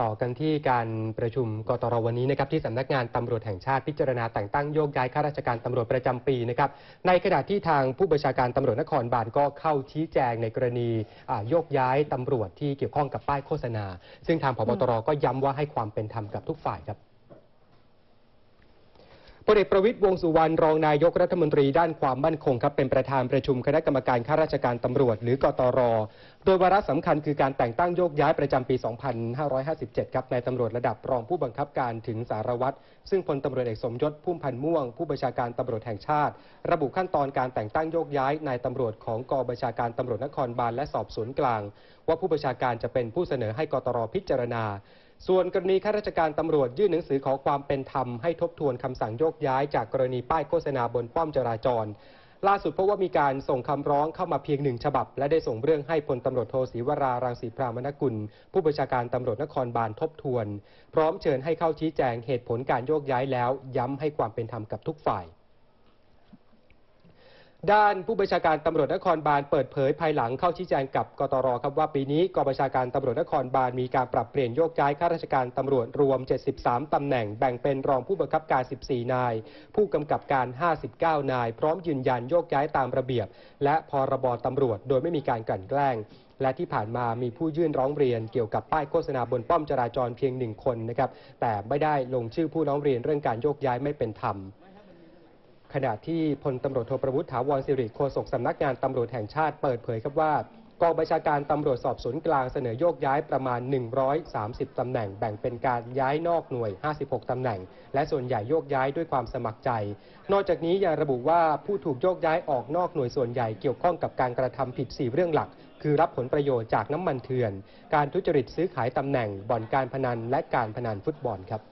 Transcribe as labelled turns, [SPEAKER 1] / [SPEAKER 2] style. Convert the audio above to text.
[SPEAKER 1] ต่อกันที่การประชุมกตรวันนี้นะครับที่สำนักงานตำรวจแห่งชาติพิจารณาแต่งตั้งโยกย้ายข้าราชการตำรวจประจำปีนะครับในขณะที่ทางผู้บัญชาการตำรวจนครบาลก็เข้าชี้แจงในกรณีโยกย้ายตำรวจที่เกี่ยวข้องกับป้ายโฆษณา ซึ่งทางพบตรก็ย้ำว่าให้ความเป็นธรรมกับทุกฝ่ายครับ พลเอกประวิตยวงสุวรรณรองนายกรัฐมนตรีด้านความมั่นคงครับเป็นประธานประชุมคณะกรรมการข้าราชการตำรวจ หรือกตร โดยวาระสำคัญคือการแต่งตั้งโยกย้ายประจำปี 2557 ครับนายตำรวจระดับรองผู้บังคับการถึงสารวัตร ซึ่งพลตำรวจเอกสมยศพุ่มพันธ์ม่วง ผู้บัญชาการตำรวจแห่งชาติ ระบุขั้นตอนการแต่งตั้งโยกย้ายนายตำรวจของกองบัญชาการตำรวจนครบาลและสอบสวนกลาง ว่าผู้บัญชาการจะเป็นผู้เสนอให้กตรพิจารณาส่วนกรณีข้าราชการตำรวจยื่นหนังสือขอความเป็นธรรมให้ทบทวนคำสั่งโยกย้ายจากกรณีป้ายโฆษณาบนป้อมจราจร ล่าสุดพราะว่ามีการส่งคำร้องเข้ามาเพียงหนึ่งฉบับ และได้ส่งเรื่องให้พลตำรวจโทศรีวรารังสีพรามนกุล ผู้บัญชาการตำรวจนครบาลทบทวน พร้อมเชิญให้เข้าชี้แจงเหตุผลการโยกย้ายแล้ว ย้ำให้ความเป็นธรรมกับทุกฝ่าย ด้านผู้บัญชาการตำรวจนครบาลเปิดเผยภายหลังเข้าชี้แจงกับกตรครับว่าปีนี้กองบัญชาการตำรวจนครบาลมีการปรับเปลี่ยนโยกย้ายข้าราชการตำรวจรวม 73ตำแหน่งแบ่งเป็นรองผู้บังคับการ 14 นาย ผู้กำกับการ 59 นาย พร้อมยืนยันโยกย้ายตามระเบียบ และพรบตำรวจโดยไม่มีการกลั่นแกล้งและที่ผ่านมามีผู้ยื่นร้องเรียนเกี่ยวกับป้ายโฆษณาบนป้อมจราจรเพียงหนึ่งคนนะครับแต่ไม่ได้ลงชื่อผู้ร้องเรียนเรื่องการโยกย้ายไม่เป็นธรรม ขณะที่พลตำรวจโทประวุฒิถาวรสิริโฆษกสำนักงานตำรวจแห่งชาติเปิดเผยครับว่ากองบัญชาการตำรวจสอบสวนกลางเสนอโยกย้ายประมาณ 130 ตำแหน่ง แบ่งเป็นการย้ายนอกหน่วย 56 ตำแหน่ง และส่วนใหญ่โยกย้ายด้วยความสมัครใจ นอกจากนี้ยังระบุว่าผู้ถูกโยกย้ายออกนอกหน่วยส่วนใหญ่เกี่ยวข้องกับการกระทำผิด 4 เรื่องหลัก คือรับผลประโยชน์จากน้ำมันเถื่อน การทุจริตซื้อขายตำแหน่ง บ่อนการพนัน และการพนันฟุตบอลครับ